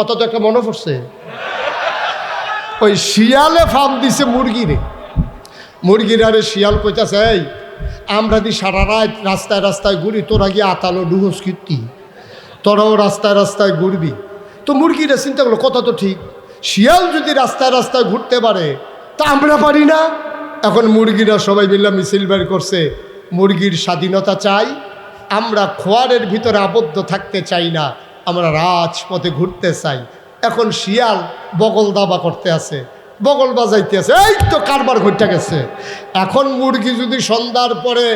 কত তো একটা মনে পড়ছে। ওই শিয়ালে ফার্ম দিছে মুরগিরে মুরগির আরে শিয়াল কইতাছে, এই, আমরা দি সারা রাত রাস্তায় রাস্তায় ঘুরি, তোরা গিয়ে আতালো ডুহস কীর্তি। তোরাও রাস্তায় রাস্তায় ঘুরবি। তো মুরগিরা চিন্তা করল, কথা তো ঠিক। শিয়াল যদি রাস্তায় রাস্তায় ঘুরতে পারে, তা আমরা পারি না? এখন মুরগিরা সবাই মিলে মিছিল বের করছে, মুরগির স্বাধীনতা চাই, আমরা খোয়ারের ভিতরে আবদ্ধ থাকতে চাই না। আমরা রাজপথে ঘুরতে চাই। এখন শিয়াল বগল দাবা করতে আছে, বগল বাজাইতে আছে, এই তো কারবার ঘুরতে গেছে। এখন মুরগি যদি সন্ধ্যার পরে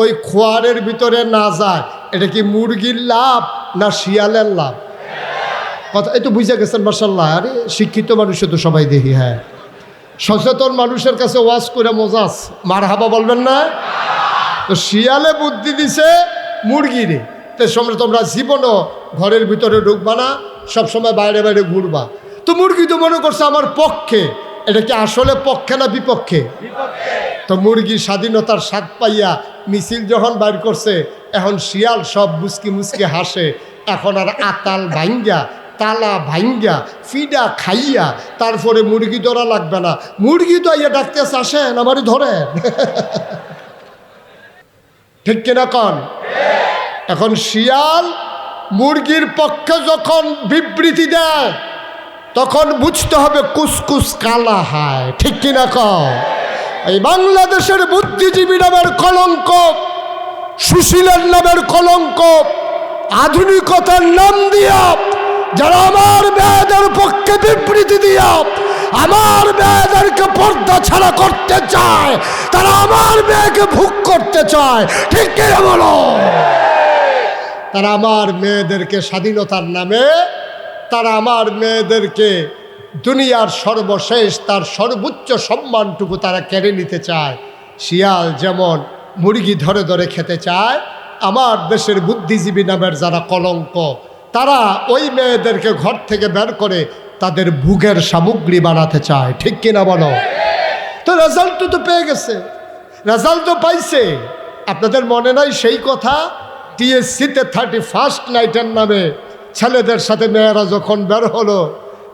ওই খোয়ারের ভিতরে না যায়, এটা কি মুরগির লাভ না শিয়ালের লাভ? কথা, এই তো বুঝে গেছেন মার্শাল্লাহ আরে, শিক্ষিত মানুষে তো সবাই দেখি হ্যাঁ। সচেতন মানুষের কাছে ওয়াজ করে মজাস মার হাবা বলবেন না? তো শিয়ালে বুদ্ধি দিছে মুরগিরে। তো সময় তোমরা জীবনও ঘরের ভিতরে ঢুকবা না সবসময় বাইরে বাইরে ঘুরবা। তো মুরগি তো মনে করছে আমার পক্ষে। এটা কি আসলে পক্ষে না বিপক্ষে? তো মুরগি স্বাধীনতার স্বাদ পাইয়া মিছিল যখন বাইর করছে, এখন শিয়াল সব মুসকি মুসকি হাসে। এখন আর আতাল ভাঙ্গা, তালা ভাঙ্গা, ফিডা খাইয়া তারপরে মুরগি ধরা লাগবে না। মুরগি তো আইয়া ডাকতে আসেন, আমারই ধরেন। ঠিক কিনা কন? এখন শিয়াল মুরগির পক্ষে যখন বিবৃতি দেয়, তখন বুঝতে হবে কুসকুস কালা হায়, ঠিক কিনা কন এই বাংলাদেশের বুদ্ধিজীবী নামের কলঙ্ক, সুশীলের নামের কলঙ্ক, আধুনিকতার নাম দিয়া, যারা আমার মেয়েদের পক্ষে বিবৃতি দিয়া, আমার মেয়েদেরকে পর্দা ছাড়া করতে চায়, তারা আমার মেয়েকে ভুক করতে চায়, ঠিক কিনা বলো? তারা আমার মেয়েদেরকে স্বাধীনতার নামে, তারা আমার মেয়েদেরকে দুনিয়ার সর্বশেষ, তার সর্বোচ্চ সম্মানটুকু তারা কেড়ে নিতে চায়। শিয়াল যেমন মুরগি ধরে ধরে খেতে চায়, আমার দেশের বুদ্ধিজীবী নামের যারা কলঙ্ক, তারা ওই মেয়েদেরকে ঘর থেকে বের করে তাদের ভুগের সামগ্রী বানাতে চায়। ঠিক কিনা বলো? তো রেজাল্ট তো পেয়ে গেছে। রেজাল্ট তো পাইছে। আপনাদের মনে নাই সেই কথা? টিএসসিতে থার্টি ফার্স্ট নাইটের নামে ছেলেদের সাথে মেয়েরা যখন বের হলো,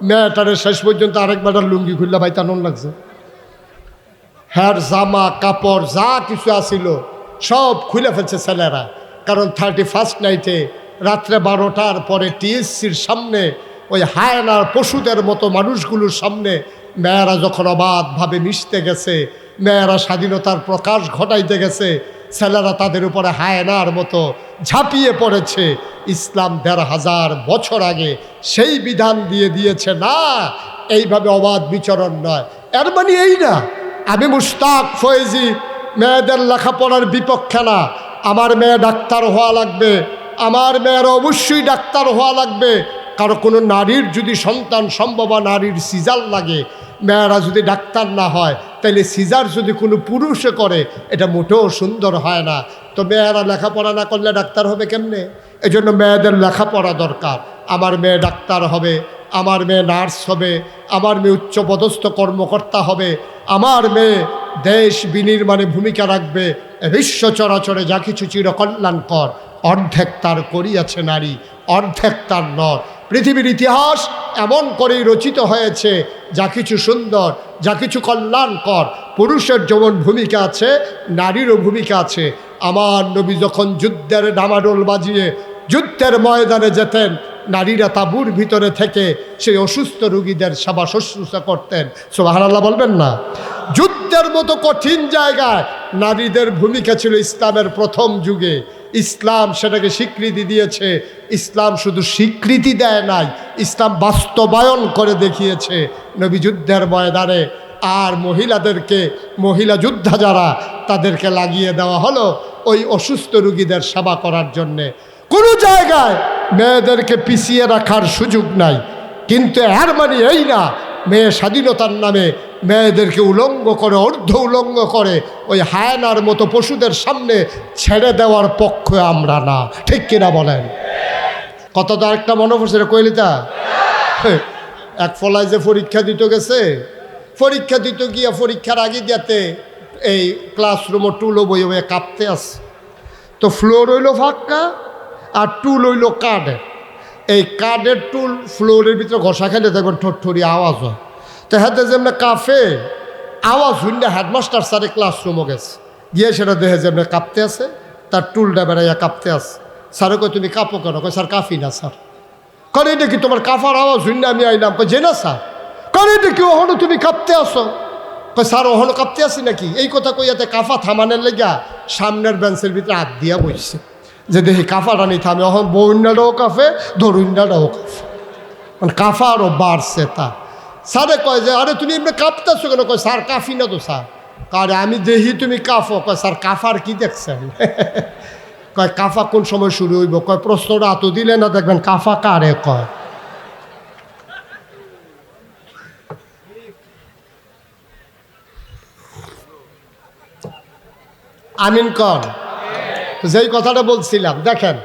মেয়েটারে শেষ পর্যন্ত আরেকবার লুঙ্গি খুললে ভাই টানন লাগছে। হ্যার, জামা, কাপড়, যা কিছু আসিল সব খুলে ফেলছে ছেলেরা। কারণ থার্টি ফার্স্ট নাইটে রাত্রে বারোটার পরে টিএসসির সামনে ওই হায়নার পশুদের মতো মানুষগুলোর সামনে মেয়েরা যখন অবাধভাবে মিশতে গেছে, মেয়েরা স্বাধীনতার প্রকাশ ঘটাইতে গেছে ছেলেরা তাদের উপরে হায়নার মতো ঝাঁপিয়ে পড়েছে। ইসলাম দেড় হাজার বছর আগে সেই বিধান দিয়ে দিয়েছে, না, এইভাবে অবাধ বিচরণ নয়। এর মানে এই না, আমি মুশতাক ফয়েজি, মেয়েদের লেখাপড়ার বিপক্ষে না। আমার মেয়ে ডাক্তার হওয়া লাগবে, আমার মেয়ের অবশ্যই ডাক্তার হওয়া লাগবে। কারও কোনো নারীর যদি সন্তান সম্ভব নারীর সিজার লাগে, মেয়েরা যদি ডাক্তার না হয় তাহলে সিজার যদি কোনো পুরুষে করে, এটা মোটেও সুন্দর হয় না। তো মেয়েরা লেখাপড়া না করলে ডাক্তার হবে কেমনে? এজন্য মেয়েদের লেখাপড়া দরকার। আমার মেয়ে ডাক্তার হবে, আমার মেয়ে নার্স হবে, আমার মেয়ে উচ্চপদস্থ কর্মকর্তা হবে, আমার মেয়ে দেশ বিনির্মাণে ভূমিকা রাখবে বিশ্ব চরাচরে যা কিছু চিরকল্যাণকর, অর্ধেক তার করিয়াছে নারী, অর্ধেক তার নর। পৃথিবীর ইতিহাস এমন করেই রচিত হয়েছে, যা কিছু সুন্দর, যা কিছু কল্যাণকর। পুরুষের যেমন ভূমিকা আছে, নারীরও ভূমিকা আছে। আমার নবী যখন যুদ্ধের ডামাডোল বাজিয়ে যুদ্ধের ময়দানে যেতেন, নারীরা তাঁবুর ভিতরে থেকে সেই অসুস্থ রুগীদের সেবা শুশ্রূষা করতেন। সোহারাল্লাহ বলবেন না? যুদ্ধের মতো কঠিন জায়গায় নারীদের ভূমিকা ছিল ইসলামের প্রথম যুগে। ইসলাম সেটাকে স্বীকৃতি দিয়েছে। ইসলাম শুধু স্বীকৃতি দেয় নাই, ইসলাম বাস্তবায়ন করে দেখিয়েছে নবী যুদ্ধের ময়দানে। আর মহিলাদেরকে, মহিলা যোদ্ধা যারা, তাদেরকে লাগিয়ে দেওয়া হলো ওই অসুস্থ রুগীদের সেবা করার জন্যে। কোনো জায়গায় মেয়েদেরকে পিছিয়ে রাখার সুযোগ নাই। কিন্তু এর মানে এই না, মেয়ে স্বাধীনতার নামে মেয়েদেরকে উলঙ্গ করে, অর্ধ উলঙ্গ করে ওই হায়নার মতো পশুদের সামনে ছেড়ে দেওয়ার পক্ষে আমরা না। ঠিক কিনা বলেন? কত তো আরেকটা মনে পড়ছে কইলিতা এক ফলায় যে পরীক্ষা দিতে গেছে, পরীক্ষা দিতে গিয়া পরীক্ষার আগে দিয়াতে এই ক্লাসরুমও টুলো বই বয়ে কাঁপতে আছে। তো ফ্লোর হইল ফাঁকা আর টুল হইল কাঠের এই কাঠের টুল ফ্লোরের ভিতরে ঘষা খেলে দেখবেন ঠোঁটঠড়ি আওয়াজ হয়। তো হাতে যেমন কাফে, আওয়াজ শুনলে হেডমাস্টার স্যারে ক্লাসরুমও গেছে। গিয়ে সেটা দেহে যেমন কাঁপতে আছে, তার টুলটা বেড়াইয়া কাঁপতে আছে। স্যারে কই তুমি কাঁপো কেন? কয়, স্যার, কাঁপি না, স্যার। করে দেখি তোমার কাফার আওয়াজ শুনলে আমি আইলাম? কই যে না স্যার করে দেখি ওহনো তুমি কাঁপতে আসো কই স্যার, ওহনো কাঁপতে আসি নাকি? এই কথা কই কইয়াতে কাফা থামানের লেগা সামনের বেঞ্চের ভিতরে হাত দিয়া বসছে যে দেখি কাফাটা নেই থামে এখন বৌন্যাটাও কাফে ধরুন্যাটাও কাফে। মানে কাফা আরও বাড়ছে তা। স্যারে কয় যে, আরে তুমি এমনি কাঁপতেছো কেন? কয়, স্যার, কাফি না তো, স্যার। আরে, আমি দেখি তুমি কাফো। কয়, স্যার, কাফার কি দেখছেন? কয়, কাফা কোন সময় শুরু হইব? কয়, প্রশ্নটা এত দিলে না দেখবেন কাফা কারে? কয়। আমিন কর যেই কথাটা বলছিলাম, দেখেন,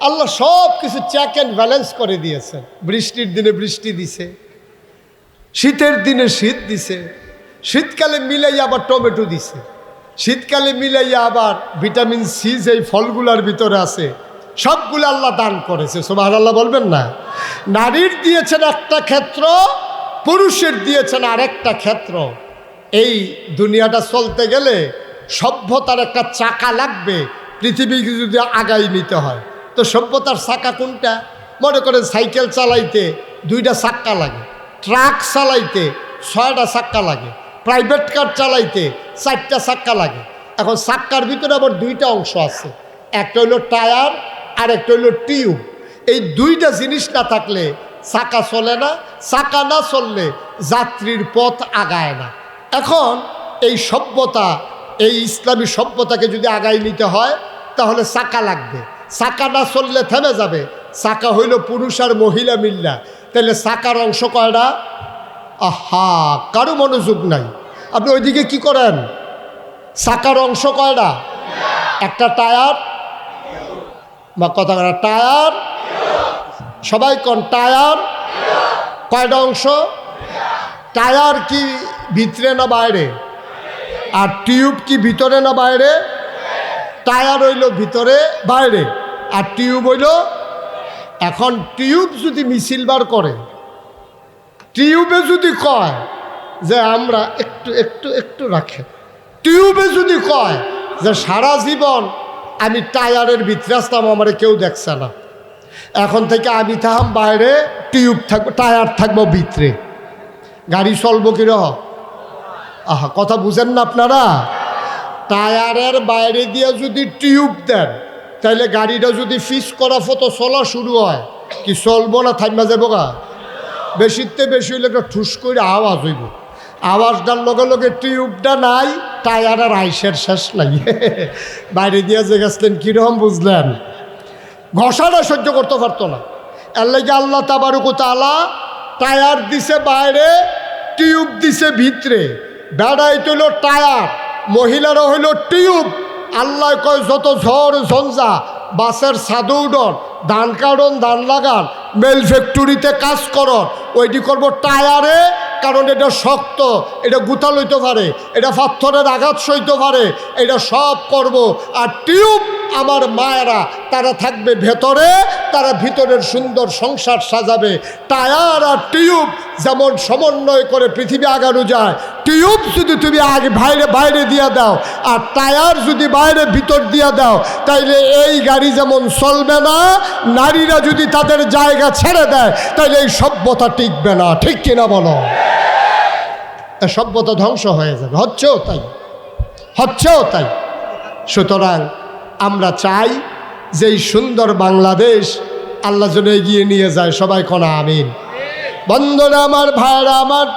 আল্লাহ সব কিছু চেক অ্যান্ড ব্যালেন্স করে দিয়েছেন। বৃষ্টির দিনে বৃষ্টি দিছে। শীতের দিনে শীত দিছে, শীতকালে মিলাইয়া আবার টমেটো দিছে, শীতকালে মিলাইয়া আবার ভিটামিন সি যেই ফলগুলার ভিতরে আছে, সবগুলো আল্লাহ দান করেছে সোমার আল্লাহ বলবেন না? নারীর দিয়েছেন একটা ক্ষেত্র, পুরুষের দিয়েছেন আরেকটা ক্ষেত্র। এই দুনিয়াটা চলতে গেলে সভ্যতার একটা চাকা লাগবে, পৃথিবীকে যদি আগাই নিতে হয়। তো সভ্যতার চাকা কোনটা? মনে করেন সাইকেল চালাইতে দুইটা চাক্কা লাগে। ট্রাক চালাইতে ছয়টা চাক্কা লাগে প্রাইভেট কার চালাইতে চারটা চাক্কা লাগে। এখন চাক্কার ভিতরে আবার দুইটা অংশ আছে, একটা হলো টায়ার আর একটা হলো টিউব এই দুইটা জিনিস না থাকলে চাকা চলে না চাকা না চললে যাত্রীর পথ আগায় না। এখন এই সভ্যতা, এই ইসলামী সভ্যতাকে যদি আগায় নিতে হয়, তাহলে চাকা লাগবে। চাকা না চললে থেমে যাবে। চাকা হইল পুরুষ আর মহিলা মিল্লা। তাহলে সাকার অংশ কয়টা? আহা, কারও মনোযোগ নাই। আপনি ওইদিকে কি করেন? সাকার অংশ কয়টা? একটা টায়ার। বা কথা কয় টায়ার। সবাই কন? টায়ার। কয়টা অংশ? টায়ার কি ভিতরে না বাইরে? আর টিউব কি ভিতরে না বাইরে? টায়ার হইল ভিতরে, বাইরে। আর টিউব হইল এখন টিউব যদি মিছিল বার করে, টিউবে যদি কয় যে আমরা একটু একটু একটু রাখে, টিউবে যদি কয় যে সারা জীবন আমি টায়ারের ভিতরে আসতাম আমার কেউ দেখছে না। এখন থেকে আমি থাম, বাইরে টিউব থাকব টায়ার থাকব ভিতরে। গাড়ি চলবো কিরহ আহা, কথা বুঝেন না আপনারা? টায়ারের বাইরে দিয়ে যদি টিউব দেন তাহলে গাড়িটা যদি ফিস করা ফতো চলা শুরু হয়, কি চলবো না থাইমা যাব গা? বেশিতে বেশি হইলে একটা ঠুস করে আওয়াজ হইব। আওয়াজটার লগে লগে টিউবটা নাই, টায়ার আর আইসের শেষ নাই। বাইরে দিয়ে যে গেছিলেন, কীরকম বুঝলেন? ঘষাটা সহ্য করতে পারতো না। এর লাগে আল্লাহ তাবারুকু তালা টায়ার দিছে বাইরে, টিউব দিছে ভিতরে। বেড়াই হইল টায়ার মহিলারা হইল টিউব। আল্লাহ কয়, যত ঝড়, ঝঞ্ঝা বাসের সাদৌডন ধান কারণ ধান লাগান, মেল ফ্যাক্টরিতে কাজ করন, ওইটি করব টায়ারে, কারণ এটা শক্ত, এটা গুতা লইতে পারে, এটা পাথরের আঘাত সইতে পারে, এটা সব করব। আর টিউব আমার মায়েরা, তারা থাকবে ভেতরে তারা ভিতরের সুন্দর সংসার সাজাবে। টায়ার আর টিউব যেমন সমন্বয় করে পৃথিবী আগানো যায়, টিউব যদি তুমি আগে বাইরে বাইরে দিয়ে দাও, আর টায়ার যদি বাইরে ভিতর দিয়ে দাও, তাইলে এই গাড়ি যেমন চলবে না, নারীরা যদি তাদের জায়গা ছেড়ে দেয়, তাইলে এই সভ্যতা টিকবে না। ঠিক কিনা বলো? সভ্যতা ধ্বংস হয়ে যাবে। হচ্ছেও তাই। হচ্ছেও তাই। সুতরাং আমরা চাই যে এই সুন্দর বাংলাদেশ, আল্লাহ যেন এগিয়ে নিয়ে যায়, সবাই কনা আমিন। বন্ধুরা আমার ভাইরা আমার,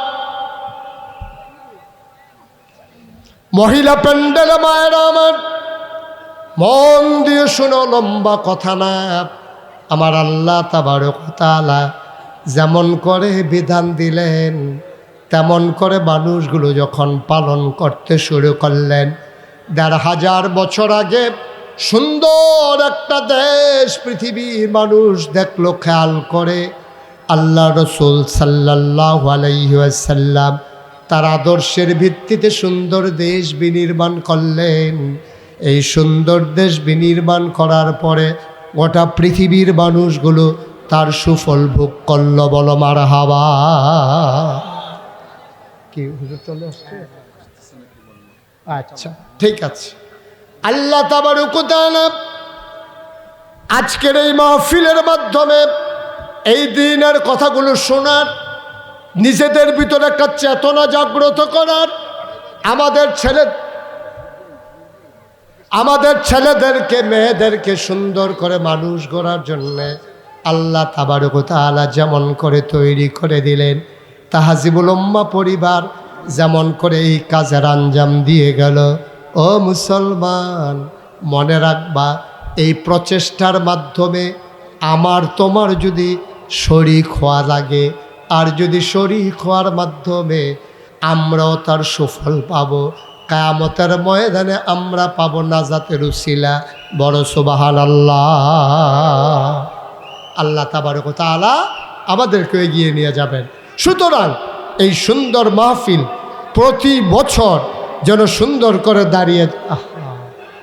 মহিলা প্যান্ডেল মায়েরা আমার, মন দিয়ে শুনো, লম্বা কথা না। আমার আল্লাহ তাবার তালা যেমন করে বিধান দিলেন, তেমন করে মানুষগুলো যখন পালন করতে শুরু করলেন, দেড় হাজার বছর আগে সুন্দর একটা দেশ পৃথিবীর মানুষ দেখল, খেয়াল করে আল্লাহ রসুল সাল্লাহ আলাইসাল্লাম তার আদর্শের ভিত্তিতে সুন্দর দেশ বিনির্মাণ করলেন। এই সুন্দর দেশ বিনির্মাণ করার পরে গোটা পৃথিবীর মানুষগুলো তার সুফল ভোগ করল বল মার হাওয়া কি চলে আসছে? আচ্ছা ঠিক আছে। আল্লাহ তাবারুকুতালা আজকের এই মাহফিলের মাধ্যমে এই দিনের কথাগুলো শোনার, নিজেদের ভিতরে একটা চেতনা জাগ্রত করার, আমাদের ছেলে আমাদের ছেলেদেরকে, মেয়েদেরকে সুন্দর করে মানুষ গড়ার জন্যে আল্লাহ তাবারকতালা যেমন করে তৈরি করে দিলেন, তাহাজিবুল উম্মা পরিবার যেমন করে এই কাজের আঞ্জাম দিয়ে গেল। ও মুসলমান, মনে রাখবা, এই প্রচেষ্টার মাধ্যমে আমার তোমার যদি শরিক হওয়া লাগে, আর যদি শরিক হওয়ার মাধ্যমে আমরাও তার সুফল পাব। কায়ামতের ময়দানে আমরা পাবো নাজাতের উসিলা। বড় সুবাহান আল্লাহ আল্লাহ তাবারক তালা আমাদেরকে এগিয়ে নিয়ে যাবেন। সুতরাং এই সুন্দর মাহফিল প্রতি বছর যেন সুন্দর করে দাঁড়িয়ে আহ।